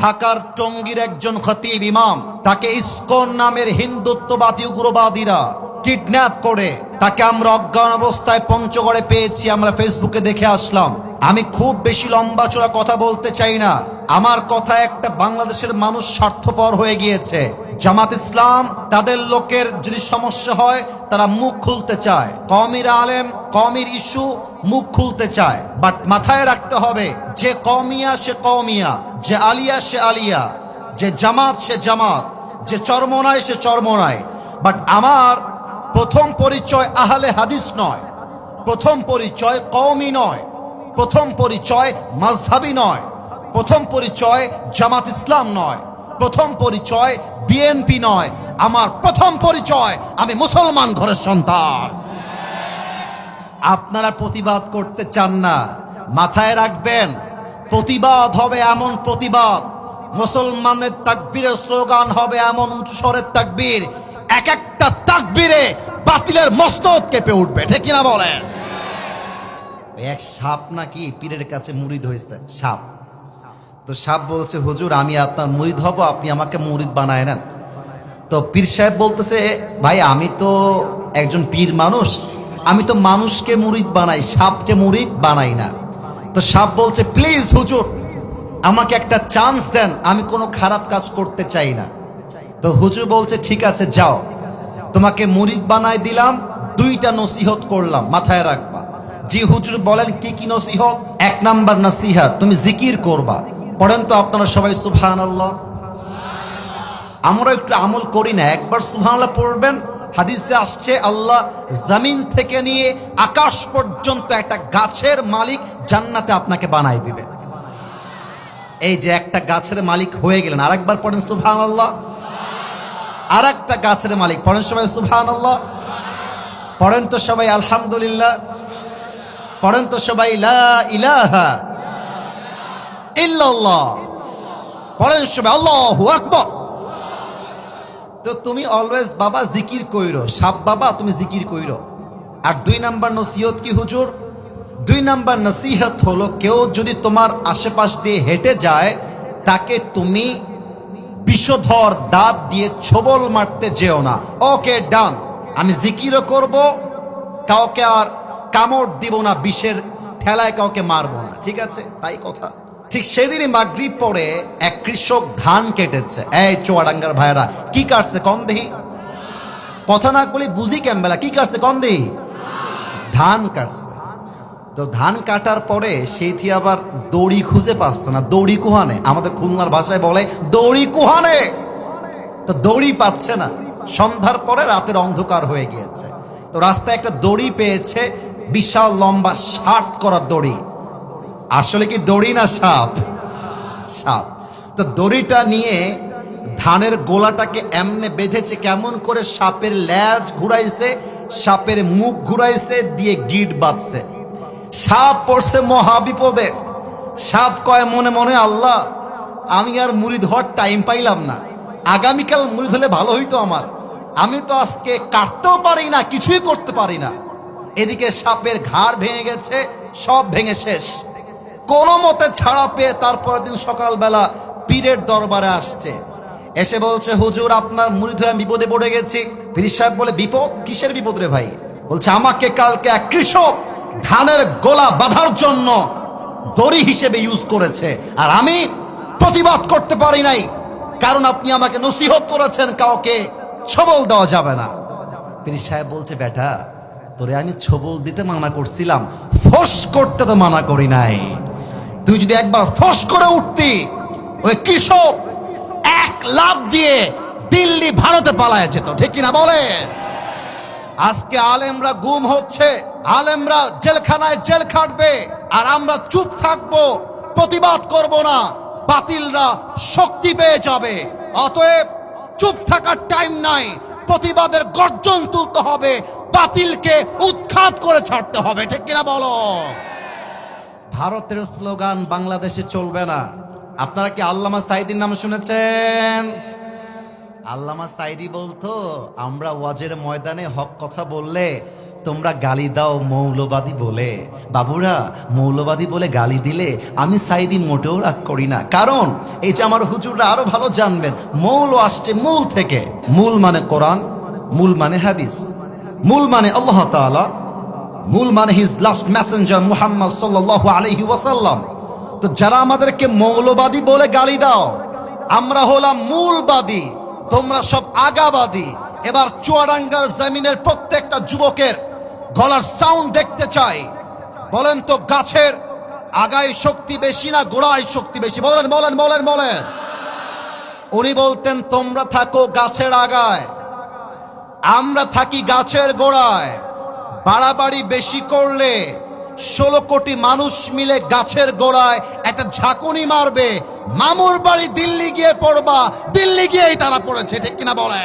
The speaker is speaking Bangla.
ঢাকার টঙ্গীর একজন খতিব ইমাম, তাকে ইস্কন নামের হিন্দুত্ববাদী উগ্রবাদীরা কিডন্যাপ করে, তাকে আমরা অজ্ঞান অবস্থায় পঞ্চগড়ে পেয়েছি, আমরা ফেসবুকে দেখে আসলাম। আমি খুব বেশি লম্বা চড়া কথা বলতে চাই না। আমার কথা একটা বাংলাদেশের মানুষ স্বার্থপর হয়ে গিয়েছে। জামাত ইসলাম, তাদের লোকের যদি সমস্যা হয়, তারা মুখ খুলতে চায়। কমির আলেম, কমির ইস্যু মুখ খুলতে চায় বাট মাথায় রাখতে হবে, যে কমিয়া সে কমিয়া যে আলিয়া সে আলিয়া, যে জামাত সে জামাত, যে চরমনায় সে চরমনায়। বাট আমার প্রথম পরিচয় আহলে হাদিস নয়, প্রথম পরিচয় কওমি নয়, প্রথম পরিচয় মাঝহাবি নয়, প্রথম পরিচয় জামাত ইসলাম নয়, প্রথম পরিচয় বিএনপি নয়। আমার প্রথম পরিচয়, আমি মুসলমান ঘরের সন্তান। আপনারা প্রতিবাদ করতে চান না। মাথায় রাখবেন, প্রতিবাদ হবে এমন প্রতিবাদ। মুসলমানের তাকবীরের স্লোগান হবে এমন উঁচু স্বরের তাকবীর। এক একটা তাকবীরে বাতিলের মস্তক কেঁপে উঠবে, ঠিক কিনা বলেন? এক সাপ নাকি পীরের কাছে মুড়িদ হয়েছে? সাপ। তো সাপ বলছে, হুজুর, আমি আপনার মুরিদ হব, আপনি আমাকে মুরিদ বানায় নেন। তো পীর সাহেব বলতেছে, ভাই, আমি তো একজন পীর মানুষ আমি তো মানুষকে মুরিদ বানাই, সাপকে মুরিদ বানাই না। তো সাপ বলছে প্লিজ হুজুর, আমাকে একটা চান্স দেন, আমি কোনো খারাপ কাজ করতে চাই না। তো হুজুর বলছে, ঠিক আছে, যাও। তোমাকে মুরিদ বানাই দিলাম, দুইটা নসিহত করলাম, মাথায় রাখবা। জি হুজুর বলেন, কি কি নসিহত? এক নাম্বার নসিহত তুমি জিকির করবা। পড়েন তো আপনারা সবাই সুবহান আল্লাহ আমরা একটু আমল করি না, একবার সুবহানাল্লাহ পড়বেন হাদিসে আসছে, আল্লাহ জমিন থেকে নিয়ে আকাশ পর্যন্ত একটা গাছের মালিক জান্নাতে আপনাকে বানাই দিবে। এই যে একটা গাছের মালিক হয়ে গেলেন, আরেকবার পড়েন সুবহানাল্লাহ। আর একটা গাছের মালিক, পড়েন সবাই সুবহানাল্লাহ। পড়েন তো সবাই আলহামদুলিল্লাহ। পড়েন তো সবাই লা ইলাহা ইল্লাল্লাহ। পড়েন সবাই আল্লাহু আকবার। তো তুমি অলওয়েজ বাবা জিকির কইরো, সাপ বাবা, তুমি জিকির কইরো। আর দুই নাম্বার নসিহত কি হুজুর? দুই নাম্বার নসিহত হলো, কেউ যদি তোমার আশেপাশ দিয়ে হেঁটে যায়, তাকে তুমি বিষধর দাঁত দিয়ে ছবল মারতে যেও না। ওকে, ডান। আমি জিকিরও করব, কাউকে আর কামড় দিব না, বিষের ঠেলায় কাউকে মারবো না। ঠিক আছে? তাই কথা। ঠিক সেদিনই মাগরিব পরে এক কৃষক ধান কেটেছে। এই চুয়াডাঙ্গার ভাইরা কি কাটছে কম দেহি কথা না বলি বুঝি কেমবেলা কি কাটছে কম দেহি ধান কাটছে। তো ধান কাটার পরে সেইটি আবার দড়ি খুঁজে পাচ্ছে না, দড়ি কুহানে। আমাদের খুলনার ভাষায় বলে দড়ি কুহানে। তো দড়ি পাচ্ছে না। সন্ধ্যার পরে রাতের অন্ধকার হয়ে গিয়েছে। তো রাস্তায় একটা দড়ি পেয়েছে, বিশাল লম্বা ষাট করার দড়ি। আসলে কি দড়ি না সাপ? সাপ। তো দড়িটা নিয়ে ধানের গোলাটাকে এমনে বেঁধেছে, কেমন করে সাপের ল্যাজ ঘুরাইছে, সাপের মুখ ঘুরাইছে, দিয়ে গিট বাঁধছে। সাপ পড়ছে মহাবিপদে। সাপ কয়, মনে মনে, আল্লাহ, আমি আর মুড়ি ধর টাইম পাইলাম না। আগামীকাল মুড়ি ধরলে ভালো হইতো আমার। আমি তো আজকে কাটতেও পারি না, কিছুই করতে পারি না। এদিকে সাপের ঘাড় ভেঙে গেছে, সব ভেঙে শেষ। কোনো মতে ছাড়া পেয়ে তারপরের দিন সকালবেলা পীরের দরবারে আসছে। এসে বলছে, হুজুর, আপনার মুড়িদ আমি বিপদে পড়ে গেছি। পীর সাহেব বলে, বিপদ? কিসের বিপদ রে ভাই? বলছে, আমাকে কালকে এক কৃষক ধানের গোলা বাঁধার জন্য দড়ি হিসেবে ইউজ করেছে। আর আমি প্রতিবাদ করতে পারি নাই। কারণ আপনি আমাকে নসিহত করেছেন, কাউকে ছবল দেওয়া যাবে না। পীর সাহেব বলছে, বেটা, তোরে আমি ছবল দিতে মানা করছিলাম। ফোস করতে তো মানা করি নাই। তুই যদি একবার ফোস করে উঠতি, ওই কৃষক এক লাভ দিয়ে দিল্লি, ভারতে পালায় যেত, ঠিক কিনা বলে আজকে আলেমরা গুম হচ্ছে, আলেমরা জেলখানায় জেল খাটবে, আর আমরা চুপ থাকব, প্রতিবাদ করব না, বাতিলরা শক্তি পেয়ে যাবে। অতএব চুপ থাকার টাইম নাই, প্রতিবাদের গর্জন তুলতে হবে, বাতিলকে উৎখাত করে ছাড়তে হবে, ঠিক কিনা বলো? ভারতের স্লোগান বাংলাদেশে চলবে না। আপনারা কি আল্লামা সাইদির নাম শুনেছেন? আল্লামা সাইদি বলতো, আমরা ওয়াজের ময়দানে হক কথা বললে তোমরা গালি দাও মৌলবাদী বলে। বাবুরা, মৌলবাদী বলে গালি দিলে আমি সাইদি মোটেও রাগ করি না। কারণ, এই যে আমার হুজুররা আরও ভালো জানবেন, মৌল আসছে মূল থেকে। মূল মানে কোরআন, মূল মানে হাদিস, মূল মানে আল্লাহ তাআলা। মূল মানে হিজ লাস্ট মেসেঞ্জার মুহাম্মদ সাল্লাল্লাহু আলহি ওয়াসাল্লাম। তো যারা আমাদেরকে মৌলবাদী বলে গালি দাও, আমরা হলাম মূলবাদী, তোমরা সব আগাবাদী। এবার চুয়াডাঙ্গার জমিনের প্রত্যেকটা যুবকের গলার সাউন্ড দেখতে চাই। বলেন তো গাছের আগায় শক্তি বেশি না গোড়ায় শক্তি বেশি? বলেন বলেন বলেন বলেন। উনি বলতেন, তোমরা থাকো গাছের আগায়, আমরা থাকি গাছের গোড়ায়। বাড়াবাড়ি বেশি করলে ষোলো কোটি মানুষ মিলে গাছের গোড়ায় একটা ঝাঁকুনি মারবে। মামুর বাড়ি দিল্লি গিয়ে পড়বা। দিল্লি গিয়েই তারা পড়েছে, ঠিক কিনা বলে